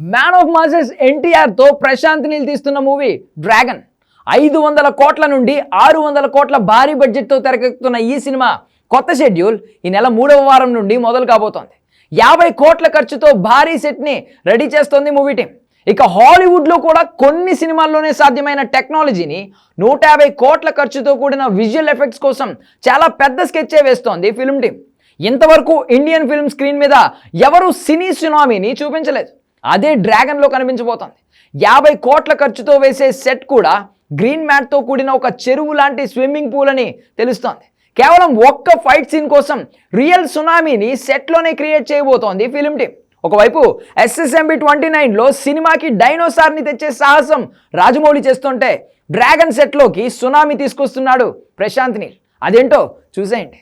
Man of masses ఎన్టీఆర్తో ప్రశాంత్ నీల్ తీస్తున్న movie dragon ఐదు వందల కోట్ల నుండి ఆరు వందల కోట్ల భారీ బడ్జెట్తో తెరకెక్కుతున్న ఈ సినిమా కొత్త షెడ్యూల్ ఈ నెల మూడవ వారం నుండి మొదలు కాబోతోంది. యాభై కోట్ల ఖర్చుతో భారీ సెట్ని రెడీ చేస్తోంది మూవీ టీం ఇక హాలీవుడ్లో కూడా కొన్ని సినిమాల్లోనే సాధ్యమైన టెక్నాలజీని నూట యాభై కోట్ల ఖర్చుతో కూడిన విజువల్ ఎఫెక్ట్స్ కోసం చాలా పెద్ద స్కెచ్చే వేస్తోంది ఫిల్మ్ టీం ఇంతవరకు ఇండియన్ ఫిల్మ్ స్క్రీన్ మీద ఎవరు సినీ సునామీని చూపించలేదు. అదే డ్రాగన్లో కనిపించబోతోంది. యాభై కోట్ల ఖర్చుతో వేసే సెట్ కూడా గ్రీన్ మ్యాట్తో కూడిన ఒక చెరువు లాంటి స్విమ్మింగ్ పూల్ అని తెలుస్తోంది. కేవలం ఒక్క ఫైట్ సీన్ కోసం రియల్ సునామీని సెట్లోనే క్రియేట్ చేయబోతోంది ఫిలిం టీం. ఒకవైపు ఎస్ఎస్ఎంబి ట్వంటీ నైన్లో సినిమాకి డైనోసార్ని తెచ్చే సాహసం రాజమౌళి చేస్తుంటే డ్రాగన్ సెట్లోకి సునామీ తీసుకొస్తున్నాడు ప్రశాంత్ నీల్. అదేంటో చూసేయండి.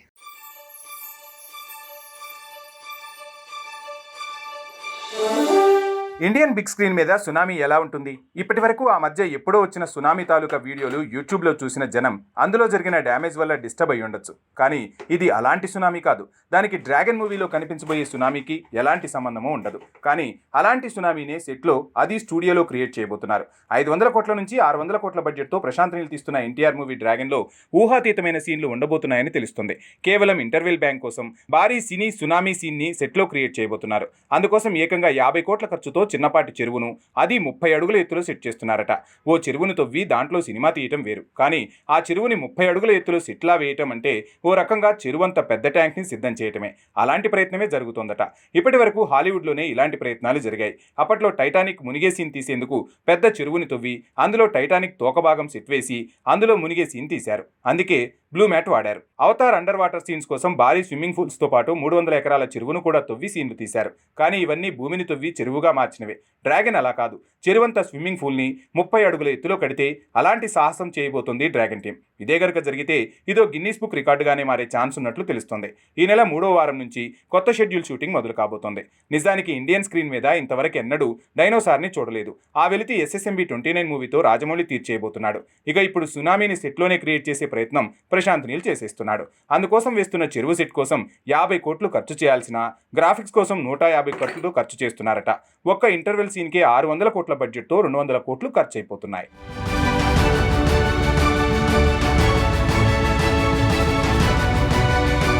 ఇండియన్ బిగ్ స్క్రీన్ మీద సునామీ ఎలా ఉంటుంది? ఇప్పటి వరకు ఆ మధ్య ఎప్పుడో వచ్చిన సునామీ తాలూకా వీడియోలు యూట్యూబ్లో చూసిన జనం అందులో జరిగిన డ్యామేజ్ వల్ల డిస్టర్బ్ అయి ఉండొచ్చు. కానీ ఇది అలాంటి సునామీ కాదు. దానికి డ్రాగన్ మూవీలో కనిపించబోయే సునామీకి ఎలాంటి సంబంధమూ ఉండదు. కానీ అలాంటి సునామీనే సెట్లో అది స్టూడియోలో క్రియేట్ చేయబోతున్నారు. ఐదు వందల కోట్ల నుంచి ఆరు వందల కోట్ల బడ్జెట్తో ప్రశాంత్ నీల్ తీస్తున్న ఎన్టీఆర్ మూవీ డ్రాగన్లో ఊహాతీతమైన సీన్లు ఉండబోతున్నాయని తెలుస్తుంది. కేవలం ఇంటర్వెల్ బ్యాంక్ కోసం భారీ సినీ సునామీ సీన్ని సెట్లో క్రియేట్ చేయబోతున్నారు. అందుకోసం ఏకంగా యాభై కోట్ల ఖర్చుతో చిన్నపాటి చెరువును అది ముప్పై అడుగుల ఎత్తులో సెట్ చేస్తున్నారట. ఓ చెరువును తవ్వి దాంట్లో సినిమా తీయటం వేరు. కానీ ఆ చెరువుని ముప్పై అడుగుల ఎత్తులో సెట్లా వేయటం అంటే ఓ రకంగా చెరువంత పెద్ద ట్యాంక్ని సిద్ధం చేయటమే. అలాంటి ప్రయత్నమే జరుగుతోందట. ఇప్పటి వరకు హాలీవుడ్లోనే ఇలాంటి ప్రయత్నాలు జరిగాయి. అప్పట్లో టైటానిక్ మునిగే సీన్ తీసేందుకు పెద్ద చెరువుని తవ్వి అందులో టైటానిక్ తోకభాగం సెట్ వేసి అందులో మునిగే సీన్ తీశారు. అందుకే బ్లూ మ్యాట్ వాడారు. అవతార్ అండర్ వాటర్ సీన్స్ కోసం భారీ స్విమ్మింగ్ పూల్స్తో పాటు మూడు వందల ఎకరాల చెరువును కూడా తవ్వి సీన్లు తీశారు. కానీ ఇవన్నీ భూమిని తవ్వి చెరువుగా మార్చినవే. డ్రాగన్ అలా కాదు. చెరువంత స్విమ్మింగ్ పూల్ని ముప్పై అడుగుల ఎత్తులో కడితే అలాంటి సాహసం చేయబోతుంది డ్రాగన్ టీం. ఇదే గనుక జరిగితే ఇదో గిన్నీస్ బుక్ రికార్డుగానే మారే ఛాన్స్ ఉన్నట్లు తెలుస్తోంది. ఈ నెల మూడో వారం నుంచి కొత్త షెడ్యూల్ షూటింగ్ మొదలు కాబోతోంది. నిజానికి ఇండియన్ స్క్రీన్ మీద ఇంతవరకు ఎన్నడూ డైనోసార్ని చూడలేదు. ఆ వెలితి ఎస్ఎస్ఎంబి ట్వంటీ నైన్ మూవీతో రాజమౌళి తీర్చేయబోతున్నాడు. ఇక ఇప్పుడు సునామీని సెట్లోనే క్రియేట్ చేసే ప్రయత్నం ప్రశాంత్ నీల్ చేసేస్తున్నాడు. అందుకోసం వేస్తున్న చెరువు సెట్ కోసం యాభై కోట్లు ఖర్చు చేయాల్సిన గ్రాఫిక్స్ కోసం నూట యాభై కోట్లు ఖర్చు చేస్తున్నారట. ఒక్క ఇంటర్వెల్ సీన్కే ఆరు వందల కోట్ల బడ్జెట్తో రెండు వందల కోట్లు ఖర్చు అయిపోతున్నాయి